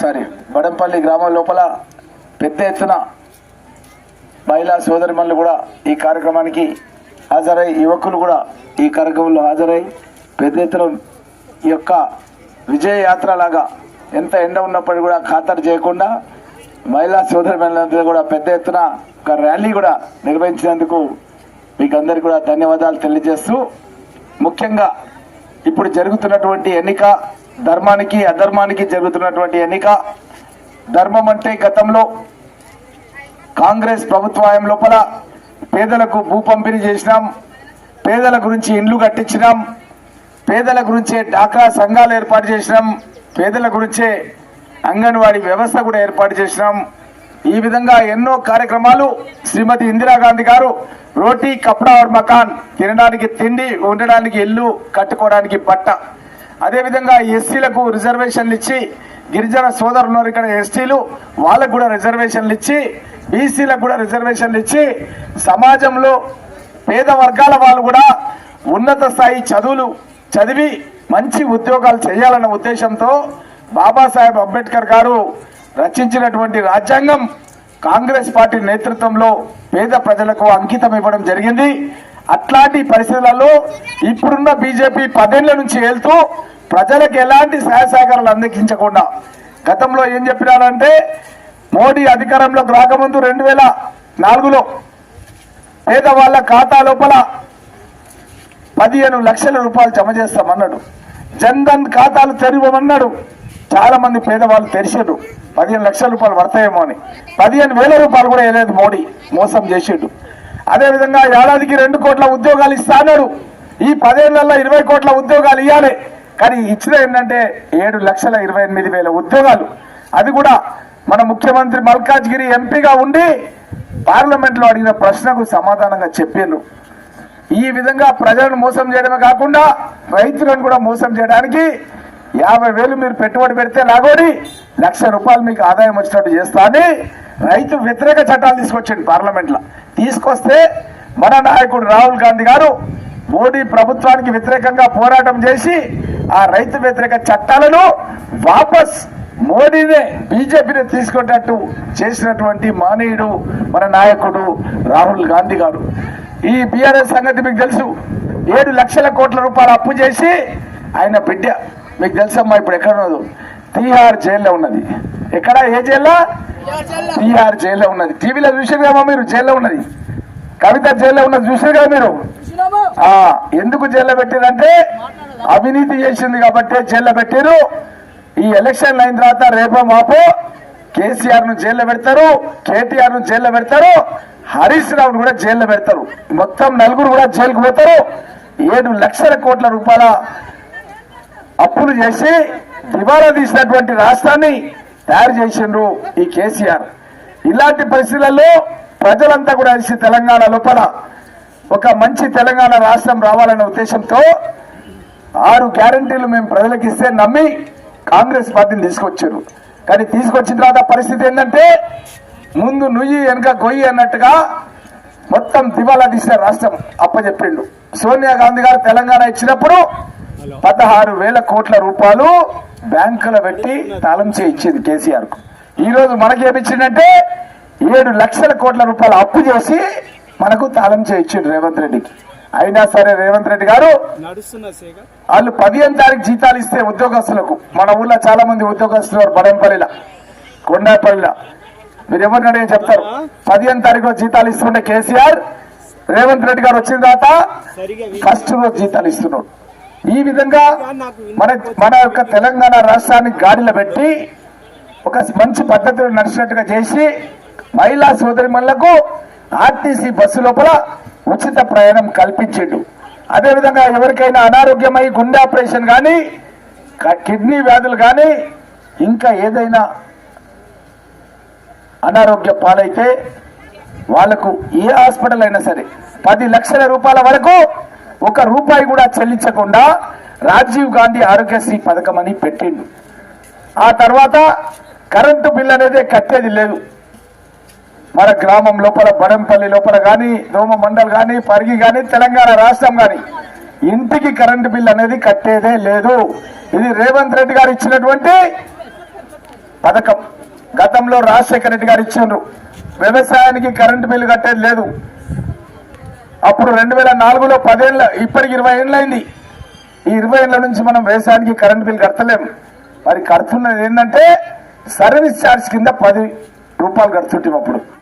Sorry వడంపల్లి గ్రామం లోపల పెద్ద ఎత్తున మహిళా సోదరిమణులు కూడా ఈ కార్యక్రమానికి హాజరై యువకులు కూడా ఈ కార్యక్రమంలో హాజరై పెద్ద ఎత్తున ఈ యొక్క విజయ యాత్ర లాగా ఎంత ఎండ ఉన్నప్పటికీ కూడా ఖాతరు చేయకుండా మహిళా సోదరిమణులందరూ కూడా పెద్ద ఎత్తున ఒక ర్యాలీ కూడా నిర్వహించినందుకు మీకు అందరికీ కూడా ధన్యవాదాలు తెలియజేస్తూ ముఖ్యంగా ఇప్పుడు జరుగుతున్నటువంటి ఎన్నిక ధర్మానికి అధర్మానికి జరుగుతున్నటువంటి ఎన్నిక ధర్మం అంటే గతంలో కాంగ్రెస్ ప్రభుత్వం లోపల పేదలకు భూ పంపిణీ చేసినాం పేదల గురించి ఇండ్లు కట్టించినాం పేదల గురించే డాక్రా సంఘాలు ఏర్పాటు చేసినాం పేదల గురించే అంగన్వాడీ వ్యవస్థ కూడా ఏర్పాటు చేసినాం. ఈ విధంగా ఎన్నో కార్యక్రమాలు శ్రీమతి ఇందిరాగాంధీ గారు రోటీ కప్డా మకాన్ తినడానికి తిండి ఉండడానికి ఇల్లు కట్టుకోవడానికి బట్ట అదేవిధంగా ఎస్సీలకు రిజర్వేషన్లు ఇచ్చి గిరిజన సోదరులు ఉన్నారు ఇక్కడ ఎస్టీలు వాళ్ళకు కూడా రిజర్వేషన్లు ఇచ్చి బీసీలకు కూడా రిజర్వేషన్లు ఇచ్చి సమాజంలో పేద వర్గాల వాళ్ళు కూడా ఉన్నత స్థాయి చదువులు చదివి మంచి ఉద్యోగాలు చేయాలన్న ఉద్దేశంతో బాబాసాహెబ్ అంబేద్కర్ గారు రచించినటువంటి రాజ్యాంగం కాంగ్రెస్ పార్టీ నేతృత్వంలో పేద ప్రజలకు అంకితం ఇవ్వడం జరిగింది. అట్లాంటి పరిస్థితులలో ఇప్పుడున్న బీజేపీ పదేళ్ళ నుంచి వెళ్తూ ప్రజలకు ఎలాంటి సహాయ సహకారాలు అందించకుండా గతంలో ఏం చెప్పినారంటే మోడీ అధికారంలోకి రాకముందు రెండు వేల నాలుగులో పేదవాళ్ళ ఖాతా లోపల పదిహేను లక్షల రూపాయలు జమ చేస్తామన్నాడు. జన్ధన్ ఖాతాలు తెరవమన్నాడు. చాలా మంది పేదవాళ్ళు తెరిచారు. పదిహేను లక్షల రూపాయలు పడతాయేమో అని. పదిహేను వేల రూపాయలు కూడా వేయలేదు మోడీ మోసం చేసిండు. అదేవిధంగా ఏడాదికి రెండు కోట్ల ఉద్యోగాలు ఇస్తాడు ఈ పదేళ్ళలో ఇరవై కోట్ల ఉద్యోగాలు ఇవ్వాలి కానీ ఇచ్చిన ఏంటంటే ఏడు లక్షల ఇరవై ఎనిమిది వేల ఉద్యోగాలు. అది కూడా మన ముఖ్యమంత్రి మల్కాజ్గిరి ఎంపీగా ఉండి పార్లమెంట్లో అడిగిన ప్రశ్నకు సమాధానంగా చెప్పిండ్రు ఈ విధంగా ప్రజలను మోసం చేయడమే కాకుండా రైతులను కూడా మోసం చేయడానికి యాభై వేలు మీరు పెట్టుబడి పెడితే లాగోడి లక్ష రూపాయలు మీకు ఆదాయం వచ్చినట్టు చేస్తా రైతు వ్యతిరేక చట్టాలు తీసుకొచ్చింది పార్లమెంట్లో. తీసుకొస్తే మన నాయకుడు రాహుల్ గాంధీ గారు మోడీ ప్రభుత్వానికి వ్యతిరేకంగా పోరాటం చేసి ఆ రైతు వ్యతిరేక చట్టాలను వాపస్ మోడీనే బీజేపీని తీసుకునేటట్టు చేసినటువంటి మానీయుడు మన నాయకుడు రాహుల్ గాంధీ గారు. ఈ బీఆర్ఎస్ సంగతి మీకు తెలుసు. ఏడు లక్షల కోట్ల రూపాయలు అప్పు చేసి ఆయన బిడ్డ. మీకు తెలుసమ్మా ఇప్పుడు ఎక్కడ ఉన్నదో? తీహార్ జైల్లో ఉన్నది. ఎక్కడ? ఏ జైల్లో? టీఆర్ జైల్లో ఉన్నది. టీవీలో చూసారు కదా మీరు? జైల్లో ఉన్నది. కవిత జైల్లో ఉన్నది. చూసారు కదా మీరు? ఎందుకు జైల్లో పెట్టారంటే అవినీతి చేసింది కాబట్టి జైల్లో పెట్టారు ఈ ఎలక్షన్ అయిన తర్వాత రేపో మాపో కేసీఆర్ను జైల్లో పెడతారు కేటీఆర్ను జైల్లో పెడతారు హరీష్ రావును కూడా జైల్లో పెడతారు. మొత్తం నలుగురు కూడా జైలుకు పోతారు. ఏడు లక్షల కోట్ల రూపాయల అప్పులు చేసి దివాలా తీసినటువంటి రాష్ట్రాన్ని తయారు చేసిండ్రు ఈ కేసీఆర్. ఇలాంటి పరిస్థితులలో ప్రజలంతా కూడా కలిసి తెలంగాణ లోపల ఒక మంచి తెలంగాణ రాష్ట్రం రావాలనే ఉద్దేశంతో ఆరు గ్యారంటీలు మేము ప్రజలకు ఇస్తే నమ్మి కాంగ్రెస్ పార్టీని తీసుకొచ్చారు. కానీ తీసుకొచ్చిన తర్వాత పరిస్థితి ఏంటంటే ముందు నుయ్యి వెనక గొయ్యి అన్నట్టుగా మొత్తం దివాలా తీసిన రాష్ట్రం అప్పచెప్పిండు. సోనియా గాంధీ గారు తెలంగాణ ఇచ్చినప్పుడు పదహారు వేల కోట్ల రూపాయలు బ్యాంకులో పెట్టి తాళం చేయి ఇచ్చింది కేసీఆర్కు ఈ రోజు మనకి ఏమిచ్చిందంటే ఏడు లక్షల కోట్ల రూపాయలు అప్పు చేసి మనకు తాళం చేయి ఇచ్చిండు రేవంత్ రెడ్డికి. అయినా సరే రేవంత్ రెడ్డి గారు వాళ్ళు పదిహేను తారీఖు జీతాలు ఇస్తే ఉద్యోగస్తులకు మన ఊళ్ళో చాలా మంది ఉద్యోగస్తులు బడంపల్లిలో కొండాపల్లిలో. మీరు ఎవరిని అడిగి చెప్తారు. పదిహేను తారీఖు జీతాలు ఇస్తుంటే కేసీఆర్ రేవంత్ రెడ్డి గారు వచ్చిన తర్వాత ఫస్ట్ రోజు జీతాలు ఇస్తున్నాడు. ఈ విధంగా మన మన యొక్క తెలంగాణ రాష్ట్రాన్ని గాడిలో పెట్టి ఒక మంచి పద్ధతిలో నడిచినట్టుగా చేసి మహిళా సోదరిమణులకు ఆర్టీసీ బస్సు లోపల ఉచిత ప్రయాణం కల్పించిండు. అదేవిధంగా ఎవరికైనా అనారోగ్యమై గుండె ఆపరేషన్ కానీ కిడ్నీ వ్యాధులు కానీ ఇంకా ఏదైనా అనారోగ్య పాలైతే వాళ్ళకు ఏ హాస్పిటల్ అయినా సరే పది లక్షల రూపాయల వరకు ఒక రూపాయి కూడా చెల్లించకుండా రాజీవ్ గాంధీ ఆరోగ్యశ్రీ పథకం అని పెట్టిండు. ఆ తర్వాత కరెంటు బిల్ అనేది కట్టేది లేదు. మన గ్రామం లోపల బడంపల్లి లోపల కానీ దోమ మండల్ కానీ పరిగి కానీ తెలంగాణ రాష్ట్రం కానీ ఇంటికి కరెంటు బిల్ అనేది కట్టేదే లేదు. ఇది రేవంత్ రెడ్డి గారు ఇచ్చినటువంటి పథకం. గతంలో రాజశేఖర రెడ్డి గారు ఇచ్చిండ్రు. వ్యవసాయానికి కరెంటు బిల్లు కట్టేది లేదు. అప్పుడు రెండు వేల నాలుగులో పదేళ్ళ ఇప్పటికి ఇరవై ఏళ్ళైంది ఈ ఇరవై ఏళ్ళ నుంచి మనం వ్యవసాయానికి కరెంటు బిల్ కడతలేం. మరి కడుతున్నది ఏంటంటే సర్వీస్ ఛార్జ్ కింద పది రూపాయలు కడుతుంటాం అప్పుడు.